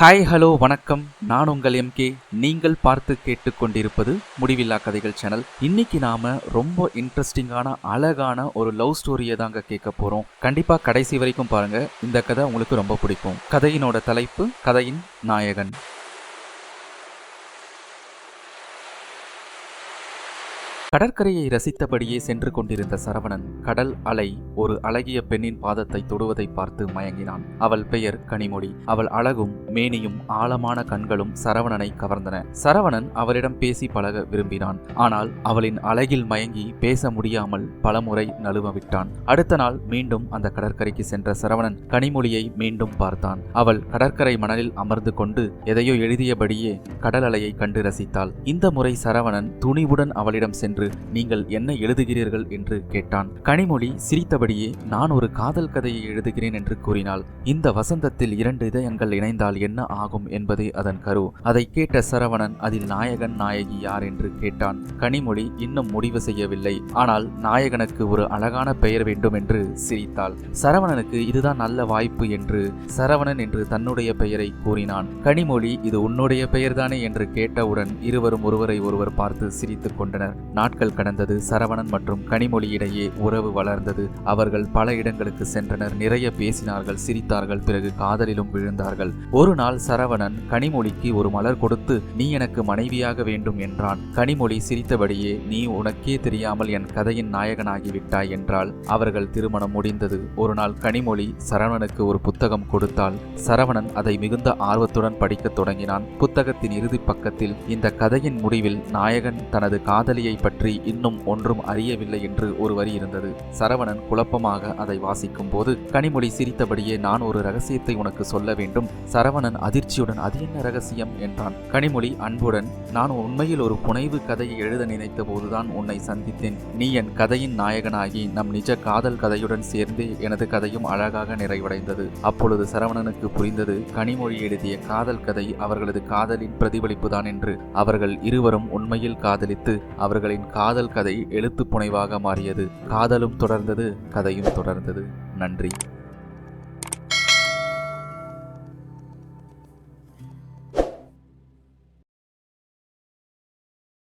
Hi hello வணக்கம். நான் உங்கள் எம்கே நீங்கள் பார்த்து கேட்டுக்கொண்டிருப்பது முடிவில்லா கதைகள் சேனல். இன்னைக்கு நாம ரொம்ப இன்ட்ரெஸ்டிங்கான அழகான ஒரு லவ் ஸ்டோரியை தாங்க கேட்க போறோம். கண்டிப்பா கடைசி வரைக்கும் பாருங்க. இந்த கதை உங்களுக்கு ரொம்ப பிடிக்கும். கதையினோட தலைப்பு கதையின் நாயகன். கடற்கரையை ரசித்தபடியே சென்று கொண்டிருந்த சரவணன் கடல் அலை ஒரு அழகிய பெண்ணின் பாதத்தை தொடுவதை பார்த்து மயங்கினான். அவள் பெயர் கனிமொழி. அவள் அழகும் மேனியும் ஆழமான கண்களும் சரவணனை கவர்ந்தன. சரவணன் அவளிடம் பேசி பழக விரும்பினான். ஆனால் அவளின் அழகில் மயங்கி பேச முடியாமல் பலமுறை நழுவ விட்டான் அடுத்த நாள் மீண்டும் அந்த கடற்கரைக்கு சென்ற சரவணன் கனிமொழியை மீண்டும் பார்த்தான். அவள் கடற்கரை மணலில் அமர்ந்து கொண்டு எதையோ எழுதியபடியே கடல் அலையை கண்டு ரசித்தாள். இந்த முறை சரவணன் துணிவுடன் அவளிடம் சென்று என்று நீங்கள் என்ன எழுதுகிறீர்கள் என்று கேட்டான். கனிமொழி சிரித்தபடியே நான் ஒரு காதல் கதையை எழுதுகிறேன் என்று கூறினாள். இந்த வசந்தத்தில் இரண்டு இதயங்கள் இணைந்தால் என்ன ஆகும் என்பதே அதன் கரு. அதை கேட்ட சரவணன் அதில் நாயகன் நாயகி யார்? என்று கேட்டான். கனிமொழி இன்னும் முடிவு செய்யவில்லை. ஆனால் நாயகனுக்கு ஒரு அழகான பெயர் வேண்டும் என்று சிரித்தாள். சரவணனுக்கு இதுதான் நல்ல வாய்ப்பு என்று சரவணன் என்று தன்னுடைய பெயரை கூறினான். கனிமொழி இது உன்னுடைய பெயர்தானே? என்று கேட்டவுடன் இருவரும் ஒருவரை ஒருவர் பார்த்து சிரித்துக் கொண்டனர். நாட்கள் கடந்தது. சரவணன் மற்றும் கனிமொழி இடையே உறவு வளர்ந்தது. அவர்கள் பல இடங்களுக்கு சென்றனர். நிறைய பேசினார்கள் சிரித்தார்கள் பிறகு காதலிலும் விழுந்தார்கள். ஒரு நாள் சரவணன் கனிமொழிக்கு ஒரு மலர் கொடுத்து நீ எனக்கு மனைவியாக வேண்டும் என்றான். கனிமொழி சிரித்தபடியே நீ உனக்கே தெரியாமல் என் கதையின் நாயகனாகிவிட்டாய் என்றால் அவர்கள் திருமணம் முடிந்தது. ஒரு நாள் கனிமொழி சரவணனுக்கு ஒரு புத்தகம் கொடுத்தால் சரவணன் அதை மிகுந்த ஆர்வத்துடன் படிக்கத் தொடங்கினான். புத்தகத்தின் இறுதி பக்கத்தில் இந்த கதையின் முடிவில் நாயகன் தனது காதலியை பற்றி பற்றி இன்னும் ஒன்றும் அறியவில்லை என்று ஒரு வரி இருந்தது. சரவணன் குழப்பமாக அதை வாசிக்கும் போது கனிமொழி சிரித்தபடியே நான் ஒரு ரகசியத்தை உனக்கு சொல்ல வேண்டும். சரவணன் அதிர்ச்சியுடன் அது என்ன ரகசியம்? என்றான். கனிமொழி அன்புடன் நான் உண்மையில் ஒரு புனைவு கதையை எழுத நினைத்த போதுதான் உன்னை சந்தித்தேன். நீ என் கதையின் நாயகனாகி நம் நிஜ காதல் கதையுடன் சேர்ந்து எனது கதையும் அழகாக நிறைவடைந்தது. அப்பொழுது சரவணனுக்கு புரிந்தது கனிமொழி எழுதிய காதல் கதை அவர்களது காதலின் பிரதிபலிப்புதான் என்று. அவர்கள் இருவரும் உண்மையில் காதலித்து அவர்களின் காதல் கதை எழுத்துப்புனைவாக மாறியது. காதலும் தொடர்ந்தது கதையும் தொடர்ந்தது. நன்றி.